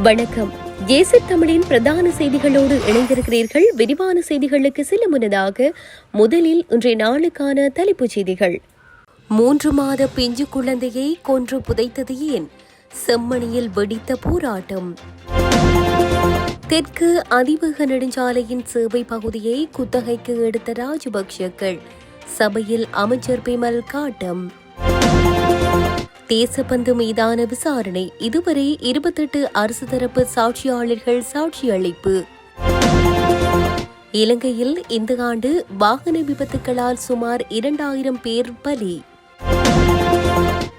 வணக்கம். ஏசி தமிழின் பிரதான செய்திகளோடு இணைந்திருக்கிறீர்கள். விரிவான செய்திகளுக்கு சில முன்னதாக முதலில் இன்றைய நாளுக்கான தலைப்புச் செய்திகள். மூன்று மாத பிஞ்சு குழந்தையை கொன்று புதைத்தது ஏன்? செம்மணியில் வெடித்த போராட்டம். தெற்கு அதிவேக நெடுஞ்சாலையின் சேவை பகுதியை குத்தகைக்கு எடுத்த ராஜபக்ஷக்கள். சபையில் அமைச்சர் பிமல் காட்டம். தேசப்பந்து மீதான விசாரணை இதுவரை இருபத்தெட்டு அரசு தரப்பு சாட்சியாளர்கள் சாட்சியளிப்பு. இலங்கையில் இந்த ஆண்டு வாகன விபத்துகளால் சுமார் இரண்டாயிரம் பேர் பலி.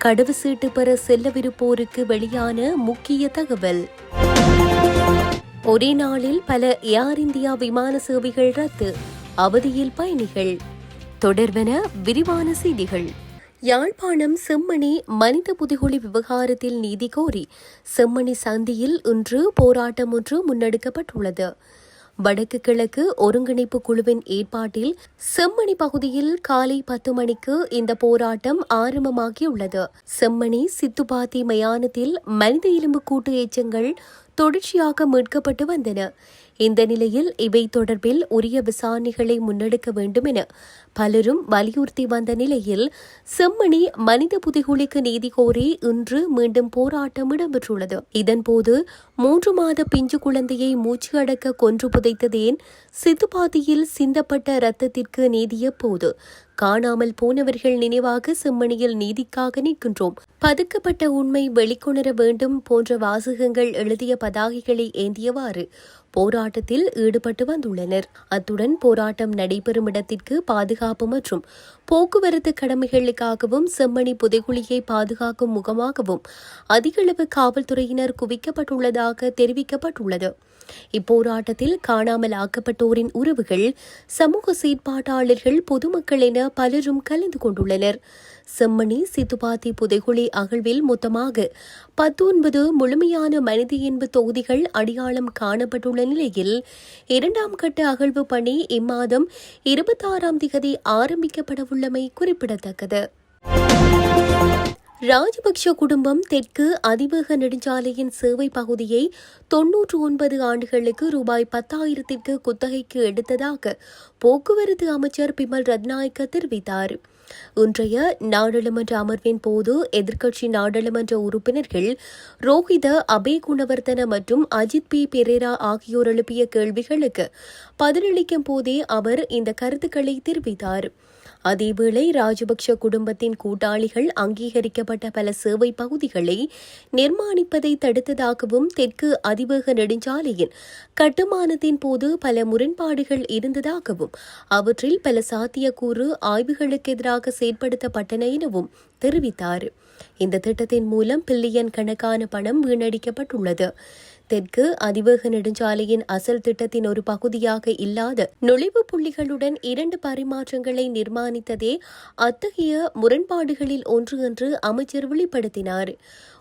கடவு சீட்டு பெற செல்லவிருப்போருக்கு வெளியான முக்கிய தகவல். ஒரே நாளில் பல ஏர் இந்தியா விமான சேவைகள் ரத்து அவதியில் பயணிகள். தொடர்பென விரிவான செய்திகள். யாழ்ப்பாணம் செம்மணி மனித புதைகுழி விவகாரத்தில் நீதி கோரி செம்மணி சந்தியில் இன்று போராட்டம் ஒன்று முன்னெடுக்கப்பட்டுள்ளது. வடக்கு கிழக்கு ஒருங்கிணைப்பு குழுவின் ஏற்பாட்டில் செம்மணி பகுதியில் காலை பத்து மணிக்கு இந்த போராட்டம் ஆரம்பமாகியுள்ளது. செம்மணி சித்துப்பாத்தி மயானத்தில் மனித எலும்பு கூட்டு எச்சங்கள் தொடர்ச்சியாக மீட்கப்பட்டு வந்தன. இந்த நிலையில் இவை தொடர்பில் உரிய விசாரணைகளை முன்னெடுக்க வேண்டும் என பலரும் வலியுறுத்தி வந்த நிலையில் செம்மணி மனித புதைகுழிக்கு நீதி கோரி இன்று மீண்டும் போராட்டம் இடம்பெற்றுள்ளது. இதன்போது மூன்று மாத பிஞ்சு குழந்தையை மூச்சு அடக்க கொன்று புதைத்ததேன் சித்துப்பாத்தியில் சிந்தப்பட்ட ரத்தத்திற்கு நீதிய போது காணாமல் போனவர்கள் நினைவாக செம்மணியில் நீதிக்காக நிற்கின்றோம். பதுக்கப்பட்ட உண்மை வெளிக்கொணர வேண்டும் போன்ற வாசகங்கள் எழுதிய பதாகைகளை ஏந்தியவாறு போராட்டத்தில் ஈடுபட்டு வந்துள்ளனர். அத்துடன் போராட்டம் நடைபெறும் இடத்திற்கு பாதுகாப்பு மற்றும் போக்குவரத்து கடமைகளுக்காகவும் செம்மணி புதைகுழியை பாதுகாக்கும் முகமாகவும் அதிகளவு காவல்துறையினர் குவிக்கப்பட்டுள்ளதாக தெரிவிக்கப்பட்டுள்ளது. இப்போராட்டத்தில் காணாமல் ஆக்கப்பட்டோரின் உறவுகள் சமூக செயற்பாட்டாளர்கள் பொதுமக்கள் என பலரும் கலந்து கொண்டுள்ளனர். செம்மணி சித்துபாத்தி புதைகுழி அகழ்வில் மொத்தமாக பத்தொன்பது முழுமையான மனித இயல்பு தொகுதிகள் அடையாளம் காணப்பட்டுள்ள நிலையில் இரண்டாம் கட்ட அகழ்வு பணி இம்மாதம் இருபத்தாறாம் திகதி ஆரம்பிக்கப்படவுள்ளமை குறிப்பிடத்தக்கது. ராஜபக்ஷ குடும்பம் தெற்கு அதிவேக நெடுஞ்சாலையின் சேவை பகுதியை தொன்னூற்று ஒன்பது ஆண்டுகளுக்கு ரூபாய் பத்தாயிரத்திற்கு குத்தகைக்கு எடுத்ததாக போக்குவரத்து அமைச்சர் பிமல் ரத்நாயக்க தெரிவித்தார். இன்றைய நாடாளுமன்ற அமர்வின் போது எதிர்க்கட்சி நாடாளுமன்ற உறுப்பினர்கள் ரோஹித அபே குணவர்த்தன மற்றும் அஜித் பி. பெரேரா ஆகியோர் எழுப்பிய கேள்விகளுக்கு பதிலளிக்கும் போதே அவர் இந்த கருத்துக்களை தெரிவித்தார். அதேவேளை ராஜபக்ஷ குடும்பத்தின் கூட்டாளிகள் அங்கீகரிக்கப்பட்ட பல சேவை பகுதிகளை நிர்மாணிப்பதை தடுத்ததாகவும் தெற்கு அதிவேக நெடுஞ்சாலையின் கட்டுமானத்தின் போது பல முரண்பாடுகள் இருந்ததாகவும் அவற்றில் பல சாத்தியக்கூறு ஆய்வுகளுக்கு எதிராக செயற்படுத்தப்பட்டன எனவும் தெரிவித்தார். இந்த திட்டத்தின் மூலம் பில்லியன் கணக்கான பணம் வீணடிக்கப்பட்டுள்ளது. தெற்கு அதிவேக நெடுஞ்சாலையின் அசல் திட்டத்தின் ஒரு பகுதியாக இல்லாத நுழைவு புள்ளிகளுடன் இரண்டு பரிமாற்றங்களை நிர்மாணித்ததே அத்தகைய முரண்பாடுகளில் ஒன்று என்று அமைச்சர் வெளிப்படுத்தினார்.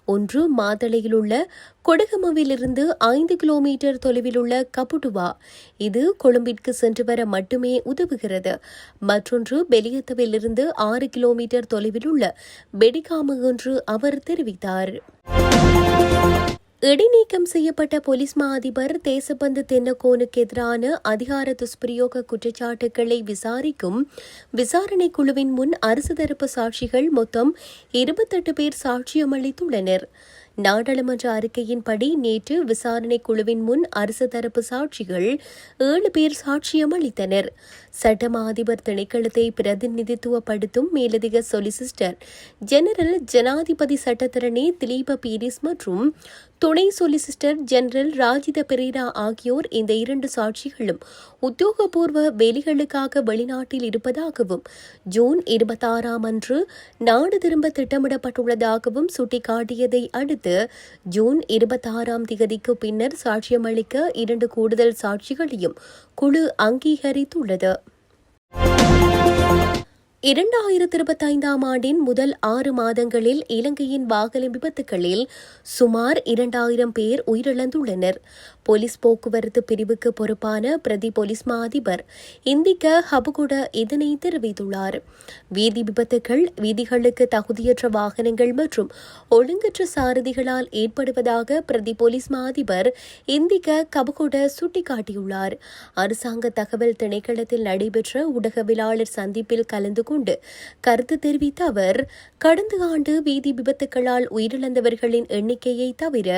ஒன்று மாதளையில் உள்ள கொடகமவிலிருந்து ஐந்து கிலோமீட்டர் தொலைவில் உள்ள கபுடுவா. இது கொழும்பிற்கு சென்று வர மட்டுமே உதவுகிறது. மற்றொன்று பெலியத்தவிலிருந்து ஆறு கிலோமீட்டர் தொலைவில் உள்ள பெடிகாமு என்று அவர் தெரிவித்தார். இடைநீக்கம் செய்யப்பட்ட போலீஸ் மா அதிபர் தேசபந்து தென்னகோனுக்கு எதிரான அதிகார துஷ்பிரயோக குற்றச்சாட்டுகளை விசாரிக்கும் விசாரணை குழுவின் முன் அரசு தரப்பு சாட்சிகள் மொத்தம் இருபத்தெட்டு பேர் சாட்சியமளித்துள்ளனர். நாடாளுமன்ற அறிக்கையின்படி நேற்று விசாரணை குழுவின் முன் அரசு தரப்பு சாட்சிகள் ஏழு பேர் சாட்சியம் அளித்தனர் சட்டமா அதிபர் திணைக்களத்தை பிரதிநிதித்துவப்படுத்தும் மேலதிக சொலிசிஸ்டர் ஜெனரல் ஜனாதிபதி சட்டத்தரணி திலீப பீரிஸ் மற்றும் துணை சொலிசிஸ்டர் ஜெனரல் ராஜித பெரேரா ஆகியோர் இந்த இரண்டு சாட்சிகளும் உத்தியோகபூர்வ வேலைகளுக்காக வெளிநாட்டில் இருப்பதாகவும் ஜூன் இருபத்தாறாம் அன்று நாடு திரும்ப திட்டமிடப்பட்டுள்ளதாகவும் சுட்டிக்காட்டியதை அடுத்து ஜூன் இருபத்தாறாம் தேதிக்கு பின்னர் சாட்சியமளிக்க இரண்டு கூடுதல் சாட்சிகளையும் குழு அங்கீகரித்துள்ளது. இரண்டாயிரத்தி இருபத்தைந்தாம் ஆண்டின் முதல் ஆறு மாதங்களில் இலங்கையின் வாகன விபத்துகளில் சுமார் இரண்டாயிரம் பேர் உயிரிழந்துள்ளனர். போலீஸ் போக்குவரத்து பிரிவுக்கு பொறுப்பான பிரதி போலீஸ் மா அதிபர் இந்திக்க ஹபுகுட இதனை தெரிவித்துள்ளார். வீதி விபத்துகள் வீதிகளுக்கு தகுதியற்ற வாகனங்கள் மற்றும் ஒழுங்கற்ற சாரதிகளால் ஏற்படுவதாக பிரதி போலீஸ் மா அதிபர் இந்திக்க கபுகுட சுட்டிக்காட்டியுள்ளார். அரசாங்க தகவல் திணைக்களத்தில் நடைபெற்ற ஊடகவியலாளர் சந்திப்பில் கலந்து கொண்டு. கருத்து தெரிவித்த அவர் கடந்த ஆண்டு வீதி விபத்துகளால் உயிரிழந்தவர்களின் எண்ணிக்கையை தவிர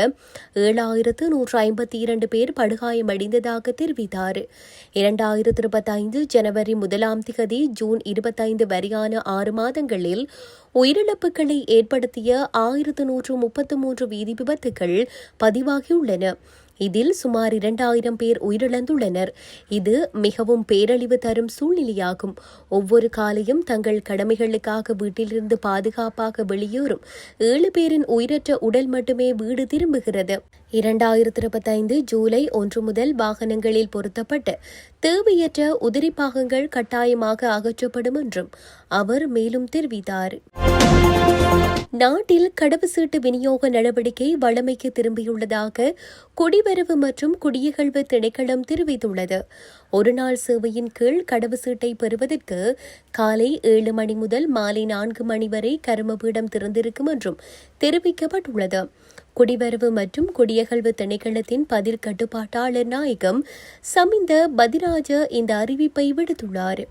ஏழாயிரத்து நூற்று ஐம்பத்தி இரண்டு பேர் படுகாயமடைந்ததாக தெரிவித்தார். இரண்டாயிரத்து இருபத்தைந்து ஜனவரி முதலாம் திகதி ஜூன் இருபத்தைந்து வரையான ஆறு மாதங்களில் உயிரிழப்புகளை ஏற்படுத்திய ஆயிரத்து நூற்று முப்பத்து மூன்று வீதி விபத்துகள் பதிவாகியுள்ளன. இதில் சுமார் இரண்டாயிரம் பேர் உயிரிழந்துள்ளனர். இது மிகவும் பேரழிவு தரும் சூழ்நிலையாகும். ஒவ்வொரு காலையும் தங்கள் கடமைகளுக்காக வீட்டிலிருந்து பாதுகாப்பாக வெளியேறும் ஏழு பேரின் உயிரற்ற உடல் மட்டுமே வீடு திரும்புகிறது. இரண்டாயிரத்தி இருபத்தைந்து ஜூலை ஒன்று முதல் வாகனங்களில் பொருத்தப்பட்டு தேவையற்ற உதிரி பாகங்கள் கட்டாயமாக அகற்றப்படும் என்றும் அவர் மேலும் தெரிவித்தார். நாட்டில் கடவுச்சீட்டு விநியோக நடவடிக்கை வழமைக்கு திரும்பியுள்ளதாக குடிவரவு மற்றும் குடியகழ்வு திணைக்களம் தெரிவித்துள்ளது. ஒருநாள் சேவையின் கீழ் கடவுச்சீட்டை பெறுவதற்கு காலை ஏழு மணி முதல் மாலை நான்கு மணி வரை கருமபீடம் திறந்திருக்கும் என்றும் தெரிவிக்கப்பட்டுள்ளது. குடிவரவு மற்றும் குடியகழ்வு திணைக்களத்தின் பதில் கட்டுப்பாட்டாளர் நாயகம் சமிந்த பதிராஜ இந்த அறிவிப்பை விடுத்துள்ளார்.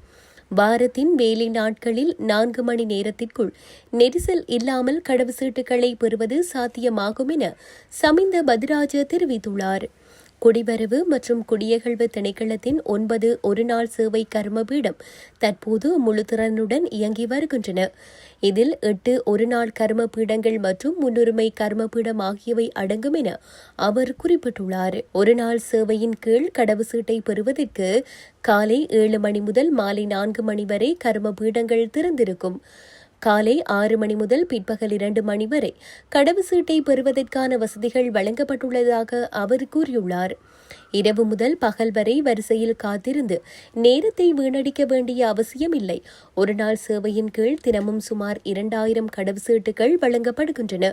வாரத்தின் வேலை நாட்களில் நான்கு மணி நேரத்திற்குள் நெரிசல் இல்லாமல் கடவுச்சீட்டுகளை பெறுவது சாத்தியமாகும் என சமிந்த பதிராஜ தெரிவித்துள்ளார். குடிவரவு மற்றும் குடியகழ்வு திணைக்களத்தின் ஒன்பது ஒருநாள் சேவை கர்மபீடம் தற்போது முழுத்திறனுடன் இயங்கி வருகின்றன. இதில் எட்டு ஒருநாள் கர்ம பீடங்கள் மற்றும் முன்னுரிமை கர்மபீடம் ஆகியவை அடங்கும் என அவர் குறிப்பிட்டுள்ளார். ஒருநாள் சேவையின் கீழ் கடவு சீட்டை பெறுவதற்கு காலை ஏழு மணி முதல் மாலை நான்கு மணி வரை கர்ம பீடங்கள் திறந்திருக்கும். காலை ஆறு மணி முதல் பிற்பகல் இரண்டு மணி வரை கடவுச்சீட்டை பெறுவதற்கான வசதிகள் வழங்கப்பட்டுள்ளதாக அவர் கூறியுள்ளார். இரவு முதல் பகல் வரை வரிசையில் காத்திருந்து நேரத்தை வீணடிக்க வேண்டிய அவசியமில்லை ஒருநாள் சேவையின் கீழ் தினமும் சுமார் இரண்டாயிரம் கடவுச்சீட்டுகள் வழங்கப்படுகின்றன.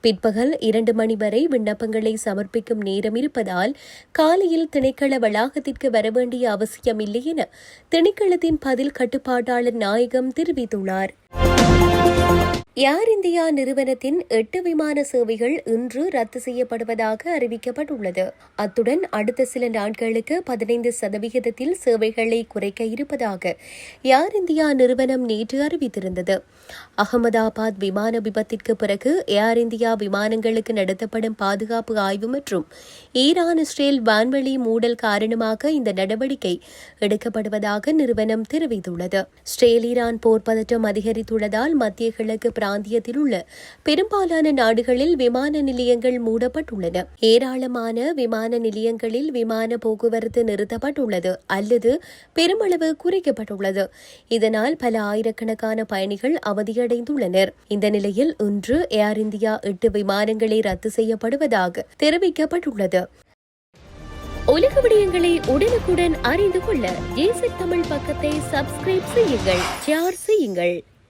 பிற்பகல் இரண்டு மணி வரை விண்ணப்பங்களை சமர்ப்பிக்கும் நேரம் இருப்பதால் காலையில் திணைக்கள வளாகத்திற்கு வரவேண்டிய அவசியமில்லை என திணைக்களத்தின் பதில் கட்டுப்பாட்டாளர் நாயகம் தெரிவித்துள்ளார். ஏர் இந்தியா நிறுவனத்தின் எட்டு விமான சேவைகள் இன்று ரத்து செய்யப்படுவதாக அறிவிக்கப்பட்டுள்ளது. அத்துடன் அடுத்த சில நாட்களுக்கு பதினைந்து சதவிகிதத்தில் சேவைகளை குறைக்க இருப்பதாக ஏர் இந்தியா நிறுவனம் நேற்று அறிவித்திருந்தது. அகமதாபாத் விமான விபத்திற்கு பிறகு ஏர் இந்தியா விமானங்களுக்கு நடத்தப்படும் பாதுகாப்பு ஆய்வு மற்றும் ஈரான் இஸ்ரேல் வான்வெளி மூடல் காரணமாக இந்த நடவடிக்கை எடுக்கப்படுவதாக நிறுவனம் தெரிவித்துள்ளது. இஸ்ரேல் ஈரான் போர் பதற்றம் அதிகரித்துள்ளதால் மத்திய கிழக்கு பிராந்தியத்தில் உள்ள பெரும்பாலான நாடுகளில் விமான நிலையங்கள் மூடப்பட்டுள்ளன. ஏராளமான விமான நிலையங்களில் விமான போக்குவரத்து நிறுத்தப்பட்டுள்ளது அல்லது பெருமளவு குறைக்கப்பட்டுள்ளது. இதனால் பல ஆயிரக்கணக்கான பயணிகள் அவதியடைந்துள்ளனர். இந்த நிலையில் இன்று ஏர் இந்தியா எட்டு விமானங்களை ரத்து செய்யப்படுவதாக தெரிவிக்கப்பட்டுள்ளது. உலக விடயங்களை உடனுக்குடன் அறிந்து கொள்ள ஜேசி தமிழ் பக்கத்தை சப்ஸ்கிரைப் செய்யுங்கள் ஷேர் செய்யுங்கள்.